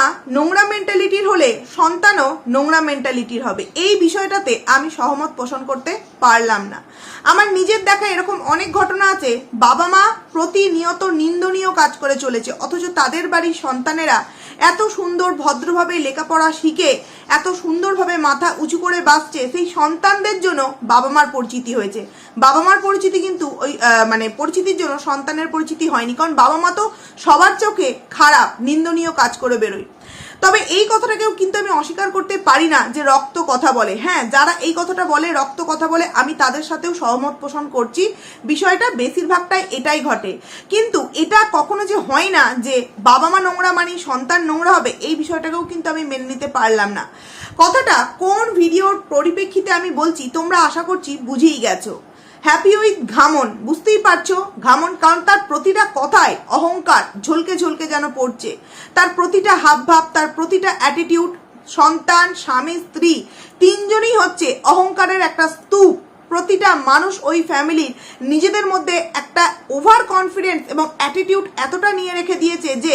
মা নোংরা মেন্টালিটির হলে সন্তানও নোংরা মেন্টালিটির হবে। এই বিষয়টাতে আমি সহমত পোষণ করতে পারলাম না। আমার নিজের দেখা এরকম অনেক ঘটনা আছে বাবা মা প্রতিনিয়ত নিন্দনীয় কাজ করে চলেছে, অথচ তাদের বাড়ির সন্তানেরা এত সুন্দর ভদ্রভাবে লেখাপড়া শিখে, এত সুন্দরভাবে মাথা উঁচু করে বাঁচছে, সেই সন্তানদের জন্য বাবা মার পরিচিতি হয়েছে। বাবা মার পরিচিতি কিন্তু ওই মানে পরিচিতির জন্য সন্তানের পরিচিতি হয়নি, কারণ বাবা মা তো সবার চোখে খারাপ, নিন্দনীয় কাজ করে বেরোয়। তবে এই কথাটাকেও কিন্তু আমি অস্বীকার করতে পারি না যে রক্ত কথা বলে। হ্যাঁ যারা এই কথাটা বলে, রক্ত কথা বলে, আমি তাদের সাথেও সহমত পোষণ করছি। বিষয়টা বেশিরভাগটাই এটাই ঘটে। কিন্তু এটা কখনো যে হয় না যে বাবা মা নোংরা মানে সন্তান নোংরা হবে, এই বিষয়টাকেও কিন্তু আমি মেনে নিতে পারলাম না। কথাটা কোন ভিডিওর পরিপ্রেক্ষিতে আমি বলছি, তোমরা আশা করছি বুঝেই গেছো। হ্যাপি উইথ ঘামন। বুঝতেই পারছ? ঘামন কারণ তার প্রতিটা কথায় অহংকার ঝলকে ঝলকে যেন পড়ছে। তার প্রতিটা হাবভাব, তার প্রতিটা অ্যাটিটিউড সন্তান, স্বামী, স্ত্রী, তিনজনই হচ্ছে অহংকারের একটা স্তূপ। প্রতিটা মানুষ ওই ফ্যামিলির নিজেদের মধ্যে একটা ওভার কনফিডেন্স এবং অ্যাটিটিউড এতটা নিয়ে রেখে দিয়েছে যে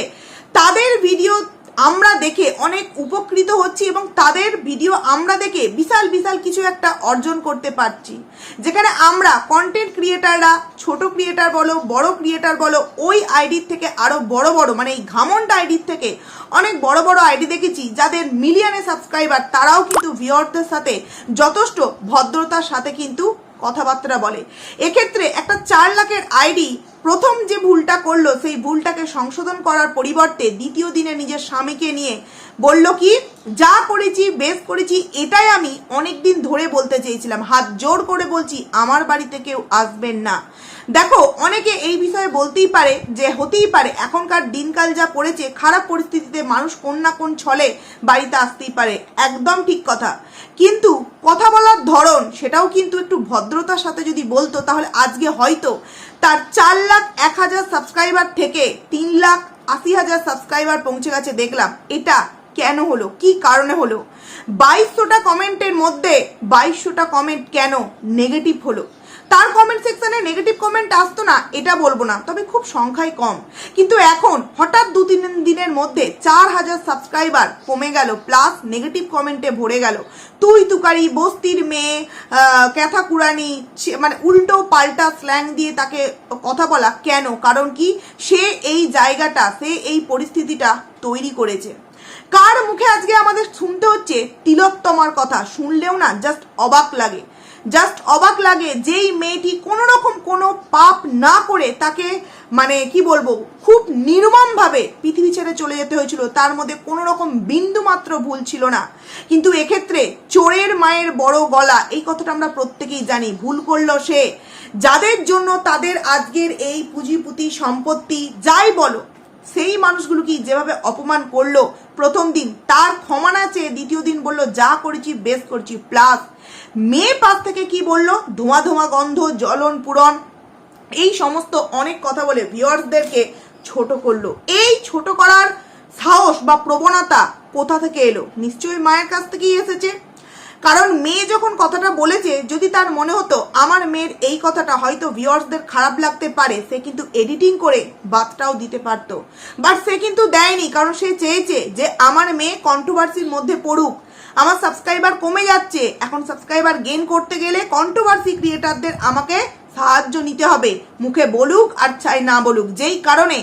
তাদের ভিডিও আমরা দেখে অনেক উপকৃত হচ্ছি এবং তাদের ভিডিও আমরা দেখে বিশাল বিশাল কিছু একটা অর্জন করতে পারছি। যেখানে আমরা কন্টেন্ট ক্রিয়েটাররা ছোট ক্রিয়েটার বলো, বড় ক্রিয়েটার বলো, ওই আইডির থেকে আরও বড় বড় মানে এই ঘামন্ড আইডির থেকে অনেক বড় বড় আইডি দেখেছি, যাদের মিলিয়নে সাবস্ক্রাইবার তারাও কিন্তু ভিওরদের সাথে যথেষ্ট ভদ্রতার সাথে কিন্তু কথাবার্তা বলে। এক্ষেত্রে একটা চার লাখের আইডি প্রথম যে ভুলটা করল, সেই ভুলটাকে সংশোধন করার পরিবর্তে দ্বিতীয় দিনে নিজের স্বামীকে নিয়ে বলল কি, যা করেছি, বেশ করেছি, এটাই আমি অনেক দিন ধরে বলতে চেয়েছিলাম। হাত জোর করে বলছি, আমার বাড়িতে কেউ আসবেন না। দেখো, অনেকে এই বিষয়ে বলতেই পারে, যে হতেই পারে, এখনকার দিনকাল যা পড়েছে, খারাপ পরিস্থিতিতে মানুষ কোন না কোন ছলে বাড়িতে আসতেই পারে। একদম ঠিক কথা। কিন্তু কথা বলার ধরন, সেটাও কিন্তু একটু ভদ্রতার সাথে যদি বলতো, তাহলে আজকে হয়তো তার চার এক হাজার সাবস্ক্রাইবার থেকে তিন লাখ আশি হাজার সাবস্ক্রাইবার পৌঁছে গেছে, দেখলাম। এটা কেন হলো? কি কারণে হলো? বাইশশোটা কমেন্টের মধ্যে বাইশশোটা কমেন্ট কেন নেগেটিভ হলো? তার কমেন্ট সেকশনে নেগেটিভ কমেন্ট আসতো না, এটা বলব না, তবে খুব সংখ্যায় কম। কিন্তু এখন, হঠাৎ দু তিন দিনের মধ্যে চার হাজার সাবস্ক্রাইবার কমে গেল প্লাস নেগেটিভ কমেন্টে ভরে গেল। তুই তুকারি, বস্তির মেয়ে ক্যাথা কুড়ানি মানে উল্টো পাল্টা স্ল্যাং দিয়ে তাকে কথা বলা কেন? কারণ কি, সে এই জায়গাটা, সে এই পরিস্থিতিটা তৈরি করেছে। কার মুখে আজকে আমাদের শুনতে হচ্ছে? তিলোত্তমার কথা, শুনলেও না জাস্ট অবাক লাগে। জাস্ট অবাক লাগে যেই মেয়েটি কোনো রকম কোনো পাপ না করে তাকে মানে কি বলব, খুব নির্মমভাবে পৃথিবী ছেড়ে চলে যেতে হয়েছিল। তার মধ্যে কোনো রকম বিন্দু মাত্র ভুল ছিল না। কিন্তু এক্ষেত্রে চোরের মায়ের বড় গলা, এই কথাটা আমরা প্রত্যেকেই জানি, ভুল করল সে। যাদের জন্য তাদের আজকের এই পুঁজিপুতি সম্পত্তি, যাই বলো, সেই মানুষগুলোকে যেভাবে অপমান করল, প্রথম দিন তার ক্ষমা না চেয়ে দ্বিতীয় দিন বলল, যা করেছি বেশ করছি, প্লাস মেয়ে পাশ থেকে কি বলল? ধোঁয়া ধোঁয়া গন্ধ, জ্বলন পূরণ। এই সমস্ত অনেক কথা বলে ভিওয়ার্সদেরকে ছোট করল। এই ছোট করার সাহস বা প্রবণতা কোথা থেকে এলো? নিশ্চয়ই মায়ের কাছ থেকেই এসেছে। কারণ মেয়ে যখন কথাটা বলেছে, যদি তার মনে হতো, আমার মেয়ের এই কথাটা হয়তো ভিউয়ার্সদের খারাপ লাগতে পারে, সে কিন্তু এডিটিং করে বাতটাও দিতে পারতো। বাট সে কিন্তু দেয়নি, কারণ সে চেয়েছে যে আমার মেয়ে কন্ট্রোভার্সির মধ্যে পড়ুক। আমার সাবস্ক্রাইবার কমে যাচ্ছে। এখন সাবস্ক্রাইবার গেইন করতে গেলে কন্ট্রোভার্সি ক্রিয়েটারদের আমাকে সাহায্য নিতে হবে। মুখে বলুক আর চাই না বলুক, যেই কারণে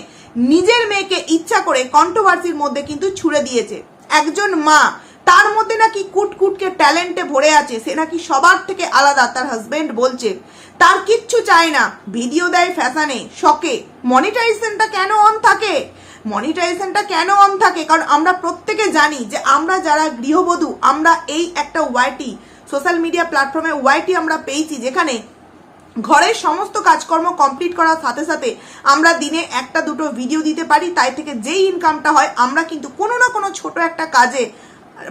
নিজের মেয়েকে ইচ্ছা করে কন্ট্রোভার্সির মধ্যে কিন্তু ছুড়ে দিয়েছে। একজন মা তার মধ্যে নাকি কুটকুটকে ট্যালেন্টে ভরে আছে, সে নাকি সবার থেকে আলাদা, তার হাজবেন্ড বলছে। তার কিচ্ছু চায় না ভিডিও দেয় ফ্যাশানে শখে। মনিটাইজেশনটা কেন অন থাকে? মনিটাইজেশনটা কেন অন থাকে? কারণ আমরা প্রত্যেকে জানি যে আমরা যারা গৃহবধূ, আমরা এই একটা ওয়াইটি সোশ্যাল মিডিয়া প্ল্যাটফর্মে ওয়াইটি আমরা পেয়েছি, যেখানে ঘরের সমস্ত কাজকর্ম কমপ্লিট করার সাথে সাথে আমরা দিনে একটা দুটো ভিডিও দিতে পারি, তাই থেকে যেই ইনকামটা হয়, আমরা কিন্তু কোনো না কোনো ছোট একটা কাজে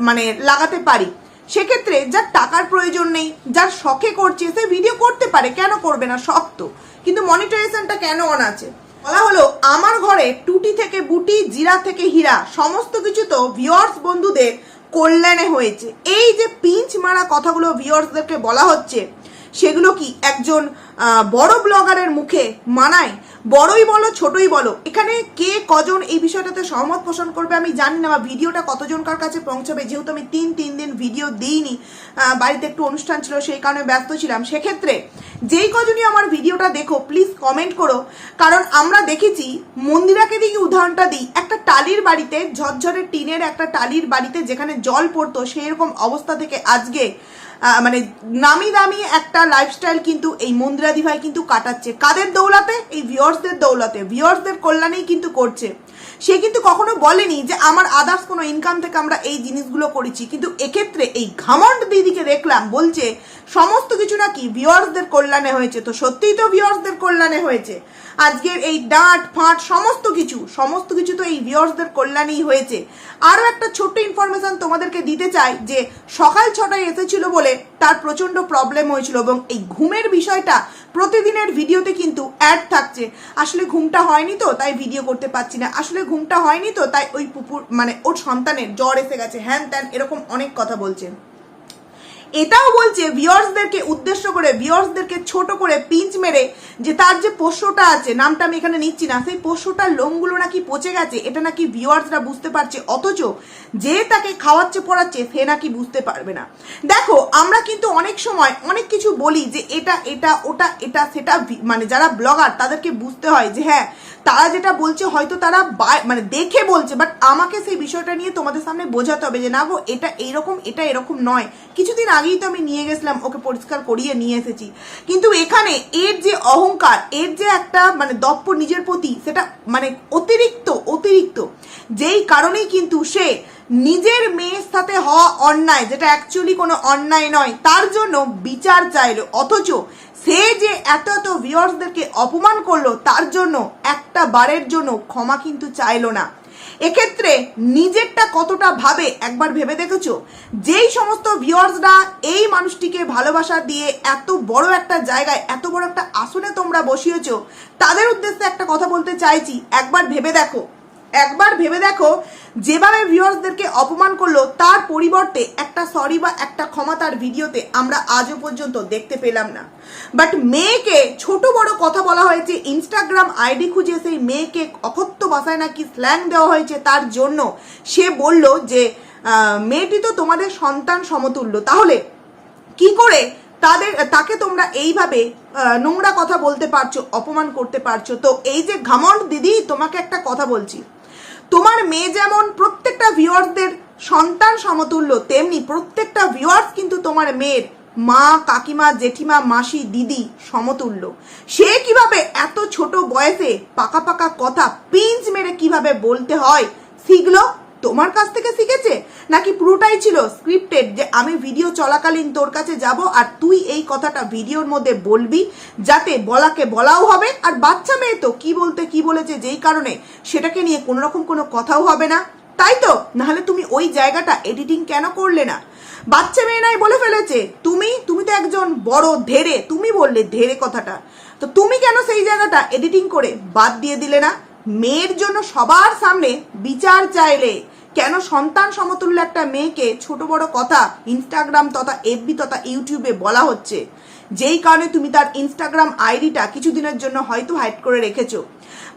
মানে লাগাতে পারি। সেক্ষেত্রে যার টাকার প্রয়োজন নেই, যার শখে করছে, সে ভিডিও করতে পারে, কেন করবে না? শখ তো কিন্তু মনিটাইজেশনটা কেন অন আছে? বলা হলো, আমার ঘরে টুটি থেকে বুটি, জিরা থেকে হীরা, সমস্ত কিছু তো ভিওয়ার্স বন্ধুদের কল্যাণে হয়েছে। এই যে পিঞ্চ মারা কথাগুলো ভিওয়ার্সদেরকে বলা হচ্ছে, সেগুলো কি একজন বড় ব্লগারের মুখে মানায়? বড়ই বলো, ছোটই বলো। এখানে কে কজন এই বিষয়টাতে সহমত পোষণ করবে আমি জানি না, বা ভিডিওটা কতজনকার কাছে পৌঁছাবে? যেহেতু আমি তিন তিন দিন ভিডিও দিইনি বাড়িতে একটু অনুষ্ঠান ছিল, সেই কারণে ব্যস্ত ছিলাম। সেক্ষেত্রে যেই কজনই আমার ভিডিওটা দেখো প্লিজ কমেন্ট করো। কারণ আমরা দেখেছি, মন্দিরাকে দিকে উদাহরণটা দিই। একটা টালির বাড়িতে, ঝরঝরে টিনের একটা টালির বাড়িতে যেখানে জল পড়তো সেই রকম অবস্থা থেকে আজকে মানে নামি দামি একটা লাইফস্টাইল কিন্তু এই মন্দিরাদি ভাই কিন্তু কাটাচ্ছে। কাদের দৌলাতে? এই ভিওর্সদের দৌলতে ভিওর্সদের কল্যাণেই কিন্তু করছে। সে কিন্তু কখনো বলেনি যে আমার আদার্স কোনো ইনকাম থেকে আমরা এই জিনিসগুলো করেছি। কিন্তু এক্ষেত্রে এই ঘামন্ড দিদিকে দেখলাম, বলছে, সমস্ত কিছু নাকি ভিওর্সদের কল্যাণে হয়েছে। তো সত্যিই তো ভিওয়ার্সদের কল্যাণে হয়েছে। আজকের এই ডাঁট, ফাঁট, সমস্ত কিছু সমস্ত কিছু তো এই ভিওর্সদের কল্যাণেই হয়েছে। আরও একটা ছোট্ট ইনফরমেশন তোমাদেরকে দিতে চাই যে, সকাল ছটায় এসেছিল বলে তার প্রচণ্ড প্রবলেম হয়েছিল এবং এই ঘুমের বিষয়টা প্রতিদিনের ভিডিওতে কিন্তু অ্যাড থাকছে। আসলে ঘুমটা হয়নি তো, তাই ভিডিও করতে পারছি না। আসলে ঘুমটা হয়নি তো, তাই ওই পুকুর মানে ওর সন্তানের জ্বর এসে গেছে। হ্যান ত্যান এরকম অনেক কথা বলছে। এটাও বলছে ভিওর্সদেরকে উদ্দেশ্য করে ভিওর্সদেরকে ছোট করে পিঞ্চ মেরে যে তার যে পোষ্যটা আছে, নামটা আমি এখানে নিচ্ছি না, সেই পোষ্যটার লোমগুলো নাকি পচে গেছে, এটা নাকি ভিওয়ার্সরা বুঝতে পারছে, অথচ যে তাকে খাওয়াচ্ছে, পড়াচ্ছে, সে নাকি বুঝতে পারবে না। দেখো, আমরা কিন্তু অনেক সময় অনেক কিছু বলি যে এটা এটা, ওটা, এটা, সেটা মানে যারা ব্লগার তাদেরকে বুঝতে হয় যে হ্যাঁ তারা যেটা বলছে হয়তো তারা মানে দেখে বলছে বাট আমাকে সেই বিষয়টা নিয়ে তোমাদের সামনে বোঝাতে হবে যে, না গো, এটা এইরকম, এটা এরকম নয়। কিছুদিন আগেই তো আমি নিয়ে গেছিলাম, ওকে পরিষ্কার করিয়ে নিয়ে এসেছি। কিন্তু এখানে এর যে অহংকার, এর যে একটা মানে দপ্প নিজের প্রতি, সেটা মানে অতিরিক্ত অতিরিক্ত। যেই কারণেই কিন্তু সে নিজের মেয়ের সাথে হওয়া অন্যায়, যেটা অ্যাকচুয়ালি কোনো অন্যায় নয়, তার জন্য বিচার চাইলো। অথচ সে যে এত এত ভিউয়ার্সদেরকে অপমান করল, তার জন্য, একটা বারের জন্য ক্ষমা কিন্তু চাইলো না। এক্ষেত্রে নিজেরটা কতটা ভাবে একবার ভেবে দেখেছ? যেই সমস্ত ভিউয়ার্সরা এই মানুষটিকে ভালোবাসা দিয়ে এত বড় একটা জায়গায়, এত বড় একটা আসনে তোমরা বসিয়েছো, তাদের উদ্দেশ্যে একটা কথা বলতে চাইছি, একবার ভেবে দেখো। একবার ভেবে দেখো, যেভাবে ভিউয়ার্সদেরকে অপমান করল, তার পরিবর্তে একটা সরি বা একটা ক্ষমা তার ভিডিওতে আমরা আজও পর্যন্ত দেখতে পেলাম না। বাট মেয়েকে, ছোট বড় কথা বলা হয়েছে ইনস্টাগ্রাম আইডি খুঁজে সেই মেয়েকে অকথ্য ভাষায় নাকি স্ল্যাং দেওয়া হয়েছে তার জন্য। সে বলল যে মেয়েটি তো তোমাদের সন্তান সমতুল্য। তাহলে কি করে তাদের, তাকে তোমরা এইভাবে নোংরা কথা বলতে পারছ, অপমান করতে পারছ? তো এই যে ঘামন্ড দিদি, তোমাকে একটা কথা বলছি। তোমার মেয়ে যেমন প্রত্যেকটা ভিউয়ার্সদের সন্তান সমতুল্য, তেমনি প্রত্যেকটা ভিউয়ার্স কিন্তু তোমার মেয়ের মা, কাকিমা, জেঠিমা, মাসি, দিদি সমতুল্য। সে কীভাবে এত ছোট বয়সে পাকা পাকা কথা পিঞ্চ মেরে কীভাবে বলতে হয় শিখলো তোমার কাছ থেকে নাকি পুরোটাই ছিল স্ক্রিপ্টেড যে আমি ভিডিও চলাকালীন তোর কাছে যাব আর তুই এই কথাটা ভিডিওর মধ্যে বলবি যাতে বলাকে বলাও হবে আর বাচ্চা মেয়ে তো কি বলতে কি বলেছে যেই কারণে সেটাকে নিয়ে কোনো রকম কোনো কথাও হবে না। তাই তো? নাহলে তুমি ওই জায়গাটা এডিটিং কেন করলে না? বাচ্চা মেয়ে নাই বলে ফেলেছে। তুমি? তুমি তো একজন বড় ধেরে তুমি বললে ধেরে কথাটা। তো তুমি কেন সেই জায়গাটা এডিটিং করে বাদ দিয়ে দিলে না? মেয়ের জন্য সবার সামনে বিচার চাইলে। কেন সন্তান সমতুল্য একটা মেয়েকে ছোট বড় কথা ইনস্টাগ্রাম তথা এফবি তথা ইউটিউবে বলা হচ্ছে? যেই কারণে তুমি তার ইনস্টাগ্রাম আইডিটা কিছুদিনের জন্য হয়তো হাইড করে রেখেছো।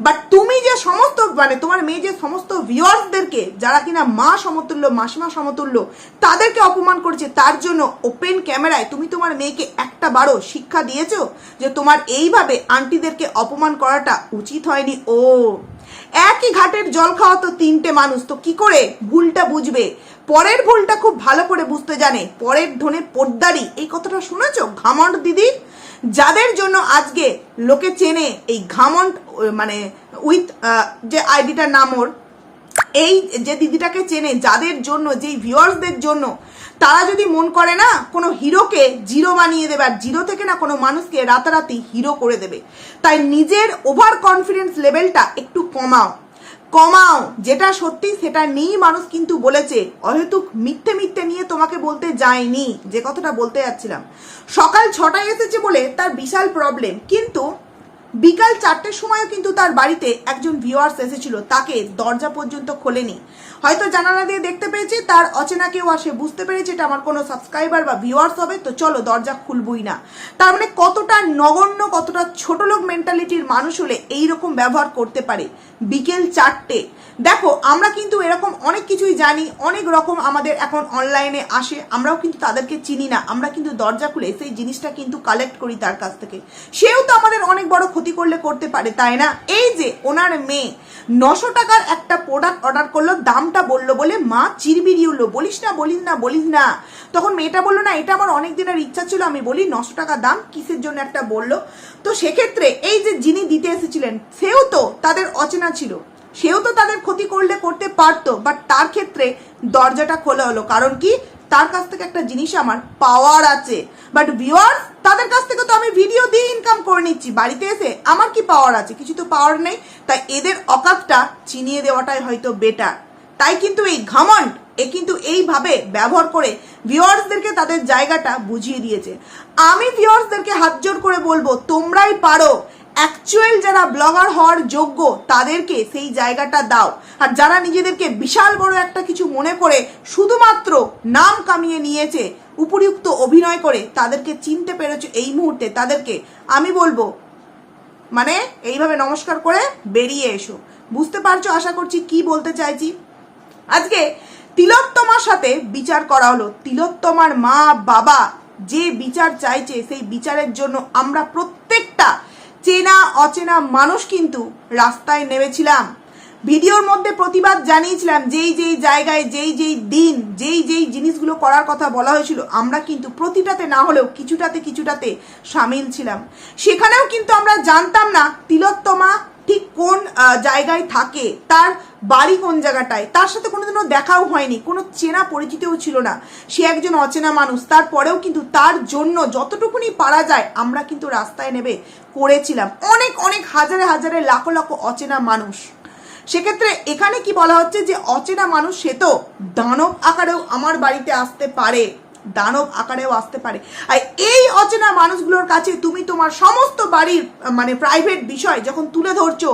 বাট তুমি যে সমস্ত মানে তোমার মেয়ে যে সমস্ত ভিউয়ার্সদেরকে যারা কিনা মা সমতুল্য, মাসিমা সমতুল্য, তাদেরকে অপমান করেছে, তার জন্য ওপেন ক্যামেরায় তুমি তোমার মেয়েকে একটা বারো শিক্ষা দিয়েছ যে তোমার এইভাবে আন্টিদেরকে অপমান করাটা উচিত হয়নি? ও একই ঘাটের জল খাওয়া তো তিনটে মানুষ, তো কি করে ভুলটা বুঝবে? পরের ভুলটা খুব ভালো করে বুঝতে জানে। পরের ধনে পোদ্দারি, এই কথাটা শুনেছো? ঘামন্ড দিদি? যাদের জন্য আজকে লোকে চেনে এই ঘামন্ড মানে উইথ যে আইডিটার নাম ওর, এই যে দিদিটাকে চেনে, যাদের জন্য, যেই ভিউয়ার্সদের জন্য তারা যদি মন করে না, কোনো হিরোকে জিরো বানিয়ে দেবে, আর জিরো থেকে না কোনো মানুষকে রাতারাতি হিরো করে দেবে। তাই নিজের ওভার কনফিডেন্স লেভেলটা একটু কমাও। কমাও, যেটা সত্যি সেটা নিয়েই মানুষ কিন্তু বলেছে, অহেতুক মিথ্যে মিথ্যে নিয়ে তোমাকে বলতে যায়নি। যে কথাটা বলতে যাচ্ছিলাম। সকাল ছটায় এসেছে বলে তার বিশাল প্রবলেম কিন্তু বিকাল চারটের সময়ও কিন্তু তার বাড়িতে একজন ভিউয়ার্স এসেছিল, তাকে দরজা পর্যন্ত খোলেনি। হয়তো জানালা দিয়ে দেখতে পেয়েছি, তার অচেনা কেউ আসে, বুঝতে পেরেছে এটা আমার কোনো সাবস্ক্রাইবার বা ভিউয়ার্স হবে, তো চলো দরজা খুলবই না। তার মানে কতটা নগণ্য, কতটা ছোট লোক মেন্টালিটির মানুষ হলে এই রকম ব্যবহার করতে পারে বিকেল চারটে। দেখো, আমরা কিন্তু এরকম অনেক কিছুই জানি, অনেক রকম আমাদের এখন অনলাইনে আসে, আমরাও কিন্তু তাদেরকে চিনি না, আমরা কিন্তু দরজা খুলে সেই জিনিসটা কিন্তু কালেক্ট করি তার কাছ থেকে। সেও তো আমাদের অনেক বড় ক্ষতি করলে করতে পারে, তাই না? এই যে ওনার মেয়ে, নশো টাকার একটা প্রোডাক্ট অর্ডার করল দামটা বলল, বলে মা চিরবিরি উঠল, বলিস না বলিস না বলিস না। তখন মেয়েটা বলল, না, এটা আমার অনেক দিনের ইচ্ছা ছিল, আমি বলি নশো টাকা দাম, কিসের জন্য একটা বলল? তো সেক্ষেত্রে এই যে যিনি দিতে এসেছিলেন, সেও তো তাদের অচেনা ছিল। সেও তো তাদের ক্ষতি করলে করতে পারতো বাট তার ক্ষেত্রে দরজাটা খোলা হলো। কারণ কি? তার কাছ থেকে একটা জিনিস আমার পাওয়ার আছে। বাট ভিউয়ার্স তাদের কাছ থেকে তো আমি ভিডিও দিয়ে ইনকাম করে নিচ্ছি। বাড়িতে এসে আমার কি পাওয়ার আছে? কিছু তো পাওয়ার নেই। তাই এদের অকাতটা চিনিয়ে দেওয়াটাই হয়তো বেটার তাই কিন্তু এই ঘমন্ড, এ কিন্তু এইভাবে ব্যবহার করে ভিওয়ার্সদেরকে তাদের জায়গাটা বুঝিয়ে দিয়েছে। আমি ভিউয়ার্সদেরকে হাত জোর করে বলব, তোমরাই পারো। অ্যাকচুয়াল যারা ব্লগার হওয়ার যোগ্য, তাদেরকে সেই জায়গাটা দাও। আর যারা নিজেদেরকে বিশাল বড় একটা কিছু মনে করে, শুধুমাত্র নাম কামিয়ে নিয়েছে উপযুক্ত অভিনয় করে, তাদেরকে চিনতে পেরেছে এই মুহূর্তে। তাদেরকে আমি বলব মানে এইভাবে নমস্কার করে বেরিয়ে এসো। বুঝতে পারছ আশা করছি কি বলতে চাইছি? আজকে তিলোত্তমার সাথে বিচার করা হলো। তিলোত্তমার মা, বাবা যে বিচার চাইছে, সেই বিচারের জন্য আমরা প্রত্যেকটা চেনা, অচেনা মানুষ কিন্তু রাস্তায় নেমেছিলাম। ভিডিওর মধ্যে প্রতিবাদ জানিয়েছিলাম, যেই যেই জায়গায়, যেই যেই দিন, যেই যেই জিনিসগুলো করার কথা বলা হয়েছিল, আমরা কিন্তু প্রতিটাতে না হলেও কিছুটাতে কিছুটাতে সামিল ছিলাম। সেখানেও কিন্তু আমরা জানতাম না তিলোত্তমা ঠিক কোন জায়গায় থাকে, তার বাড়ি কোন জায়গাটায়, তার সাথে কোনোদিনও দেখাও হয়নি, কোনো চেনা পরিচিতও ছিল না। সে একজন অচেনা মানুষ, তারপরেও কিন্তু তার জন্য যতটুকুনি পারা যায়, আমরা কিন্তু রাস্তায় নেবে, করেছিলাম। অনেক অনেক হাজারে হাজারে লাখো লাখো অচেনা মানুষ। সেক্ষেত্রে এখানে কি বলা হচ্ছে যে, অচেনা মানুষ সে তো দানব আকারেও আমার বাড়িতে আসতে পারে। দানব আকারেও আসতে পারে। আর এই অচেনা মানুষগুলোর কাছে তুমি তোমার সমস্ত বাড়ির মানে প্রাইভেট বিষয় যখন তুলে ধরছো,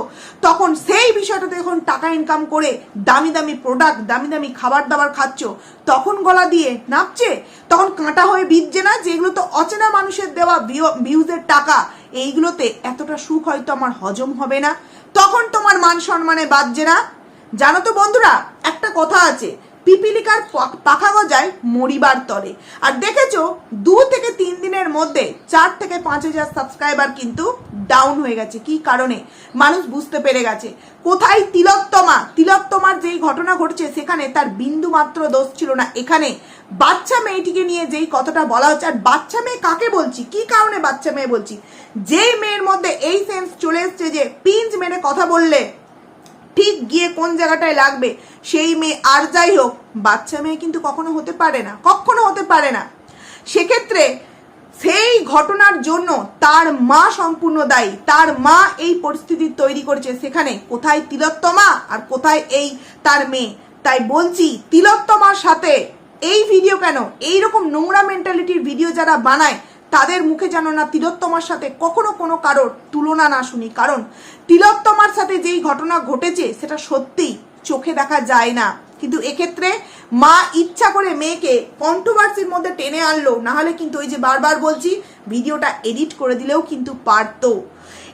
তখন সেই বিষয়টাতে যখন টাকা ইনকাম করে দামি দামি প্রোডাক্ট দামি দামি খাবার দাবার খাচ্ছ, তখন গলা দিয়ে নাপছে তখন কাঁটা হয়ে বিধছে না যেগুলো তো অচেনা মানুষের দেওয়া ভিউজের টাকা। এইগুলোতে এতটা সুখ হয়তো আমার হজম হবে না। তখন তোমার মান সম্মানে বাজছে না। জানো তো বন্ধুরা, একটা কথা আছে পিপিলিকার পাখা গজায় মরিবার তরে আর দেখেছ, দু থেকে তিন দিনের মধ্যে চার থেকে পাঁচ হাজার সাবস্ক্রাইবার কিন্তু ডাউন হয়ে গেছে। কি কারণে? মানুষ বুঝতে পেরে গেছে। কোথায় তিলোত্তমা তিলোত্তমার যেই ঘটনা ঘটছে, সেখানে তার বিন্দু মাত্র দোষ ছিল না। এখানে বাচ্চা মেয়েটিকে নিয়ে যেই কথাটা বলা হচ্ছে, আর বাচ্চা মেয়ে কাকে বলছি? কি কারণে বাচ্চা মেয়ে বলছি? যেই মেয়ের মধ্যে এই সেন্স চলে এসছে যে পিঞ্চ মেরে কথা বললে ঠিক গিয়ে কোন জায়গাটায় লাগবে? সেই মেয়ে আর যাই হোক, বাচ্চা মেয়ে কিন্তু কখনো হতে পারে না, কখনো হতে পারে না। সেক্ষেত্রে সেই ঘটনার জন্য তার মা সম্পূর্ণ দায়ী। তার মা এই পরিস্থিতি তৈরি করেছে সেখানে। কোথায় তিলোত্তমা আর কোথায় এই তার মেয়ে? তাই বলছি, তিলোত্তমার সাথে এই ভিডিও কেন? এই রকম নোংরা মেন্টালিটির ভিডিও যারা বানায় তাদের মুখে যেন না তিলোত্তমার সাথে কখনো কোনো কারোর তুলনা না শুনি। কারণ তিলোত্তমার সাথে যেই ঘটনা ঘটেছে, সেটা সত্যিই চোখে দেখা যায় না। কিন্তু এক্ষেত্রে মা ইচ্ছা করে মেয়েকে কন্ট্রোভার্সির মধ্যে টেনে আনলো। নাহলে কিন্তু ওই যে বারবার বলছি, ভিডিওটা এডিট করে দিলেও কিন্তু পারতো।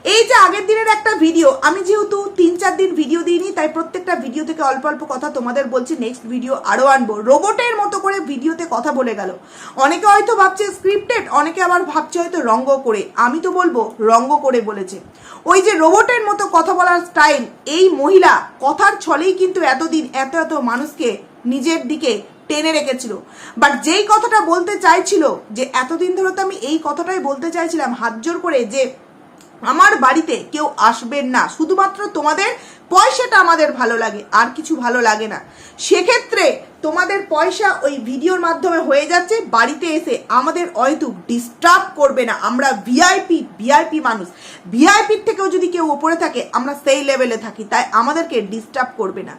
এই যে আগের দিনের একটা ভিডিও আমি যেহেতু তিন চার দিন ভিডিও দিইনি, তাই প্রত্যেকটা ভিডিও থেকে অল্প অল্প কথা তোমাদের বলছি নেক্সট ভিডিও আরও আনব। রোবটের মতো করে ভিডিওতে কথা বলে গেল। অনেকে হয়তো ভাবছে স্ক্রিপ্টেড অনেকে আবার ভাবছে হয়তো রঙ্গ করে। আমি তো বলব, রঙ্গ করে বলেছে। ওই যে রোবটের মতো কথা বলার স্টাইল এই মহিলা কথার ছলেই কিন্তু এতদিন এত এত মানুষকে নিজের দিকে টেনে রেখেছিল। বাট যেই কথাটা বলতে চাইছিল, যে এতদিন ধরে তো আমি এই কথাটাই বলতে চাইছিলাম, হাত জোর করে যে আমার বাড়িতে কেউ আসবেন না। শুধুমাত্র তোমাদের পয়সাটা আমাদের ভালো লাগে, আর কিছু ভালো লাগে না। সেক্ষেত্রে তোমাদের পয়সা ওই ভিডিওর মাধ্যমে হয়ে যাচ্ছে, বাড়িতে এসে আমাদের হয়তো ডিস্টার্ব করবে না। আমরা ভিআইপি ভিআইপি মানুষ। ভিআইপির থেকেও যদি কেউ ওপরে থাকে, আমরা সেই লেভেলে থাকি, তাই আমাদেরকে ডিস্টার্ব করবে না।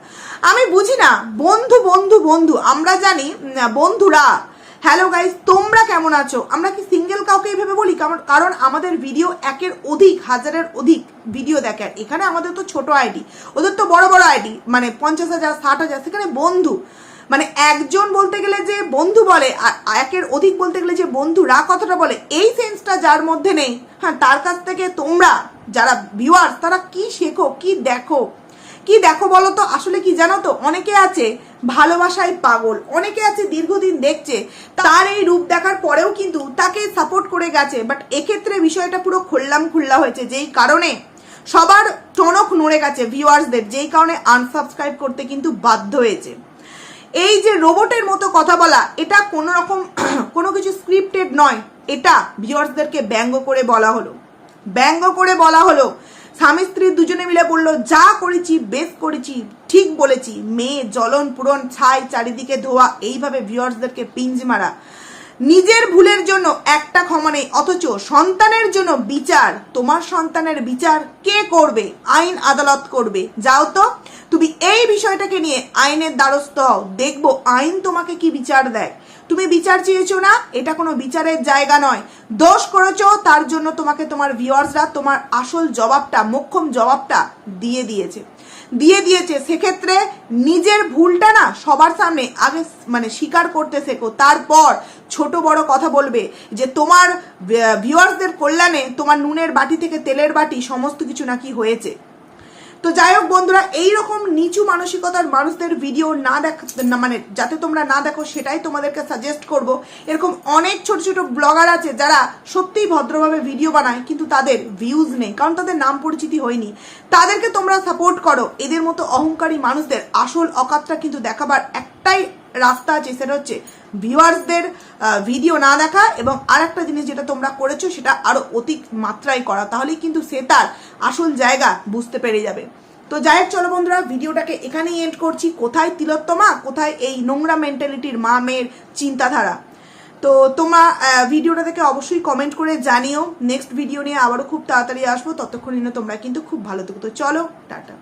আমি বুঝি না, বন্ধু বন্ধু বন্ধু, আমরা জানি বন্ধুরা হ্যালো গাইজ তোমরা কেমন আছো? আমরা কি সিঙ্গেল কাউকে ভেবে বলি? কারণ আমাদের ভিডিও একের অধিক, হাজারের অধিক ভিডিও দেখে। এখানে আমাদের তো ছোট আইডি ওদের তো বড় বড় আইডি মানে পঞ্চাশ হাজার, ষাট হাজার, সেখানে বন্ধু। মানে একজন বলতে গেলে যে বন্ধু বলে, আর একের অধিক বলতে গেলে যে বন্ধুরা কথাটা বলে, এই সেন্সটা যার মধ্যে নেই। হ্যাঁ তার কাছ থেকে তোমরা, যারা ভিউয়ার্স তারা কি শেখো, কি দেখো? কি দেখো বলো তো? আসলে কি জানো তো? অনেকে আছে ভালোবাসায় পাগল, অনেকে আছে দীর্ঘদিন দেখছে, তার এই রূপ দেখার পরেও কিন্তু তাকে সাপোর্ট করে গেছে বাট এক্ষেত্রে বিষয়টা পুরো খুললাম খুল্লা হয়েছে, যেই কারণে সবার টনক নড়ে গেছে ভিউয়ার্সদের যেই কারণে আনসাবস্ক্রাইব করতে কিন্তু বাধ্য হয়েছে। এই যে রোবটের মতো কথা বলা, এটা কোনো রকম কোনো কিছু স্ক্রিপ্টেড নয়, এটা ভিউয়ার্সদেরকে ব্যঙ্গ করে বলা হলো। ব্যঙ্গ করে বলা হলো স্বামী স্ত্রী দুজনে মিলে বলল, যা করেছি, বেশ করেছি, ঠিক বলেছি। মেয়ে, জ্বলন পূরণ ছাই, চারিদিকে ধোয়া, এইভাবে ভিউয়ার্সদেরকে পিঞ্জ মারা। নিজের ভুলের জন্য একটা ক্ষমা নেই, অথচ সন্তানের জন্য বিচার, তোমার সন্তানের বিচার কে করবে? আইন আদালত করবে। যাও তো, তুমি এই বিষয়টাকে নিয়ে আইনের দ্বারস্থ হও। দেখব আইন তোমাকে কি বিচার দেয়। তুমি বিচার চেয়েছো না, এটা কোনো বিচারের জায়গা নয়। দোষ করেছ, তার জন্য তোমাকে তোমার ভিউয়ার্সরা তোমার আসল জবাবটা, মোক্ষম জবাবটা দিয়ে দিয়েছে। দিয়ে দিয়েছে, সেক্ষেত্রে নিজের ভুলটা না সবার সামনে আগে মানে স্বীকার করতে শেখো। তারপর ছোট বড় কথা বলবে যে তোমার ভিউয়ার্সদের কল্যাণে তোমার নুনের বাটি থেকে তেলের বাটি সমস্ত কিছু নাকি হয়েছে। তো যাই হোক বন্ধুরা, এইরকম নিচু মানসিকতার মানুষদের ভিডিও না দেখ মানে যাতে তোমরা না দেখো, সেটাই তোমাদেরকে সাজেস্ট করব। এরকম অনেক ছোট ছোট ব্লগার আছে যারা সত্যিই ভদ্রভাবে ভিডিও বানায়, কিন্তু তাদের ভিউজ নেই, কারণ তাদের নাম পরিচিতি হয়নি। তাদেরকে তোমরা সাপোর্ট করো। এদের মতো অহংকারী মানুষদের আসল অকাতটা কিন্তু দেখাবার একটাই রাস্তা আছে, সেটা হচ্ছে ভিউয়ার্সদের ভিডিও না দেখা এবং আর একটা জিনিস যেটা তোমরা করেছ সেটা আরও অতি মাত্রায় করা, তাহলেই কিন্তু সে তার আসল জায়গা বুঝতে পেরে যাবে। তো যাই হোক, চলো বন্ধুরা, ভিডিওটাকে এখানেই এন্ড করছি। কোথায় তিলোত্তমা? কোথায় এই নোংরা মেন্টালিটির মা মেয়ের চিন্তাধারা? তো তোমরা ভিডিওটা দেখে অবশ্যই কমেন্ট করে জানিও। নেক্সট ভিডিও নিয়ে আবারও খুব তাড়াতাড়ি আসব। ততক্ষণ তোমরা কিন্তু খুব ভালো থেকো। তো চলো, টাটা।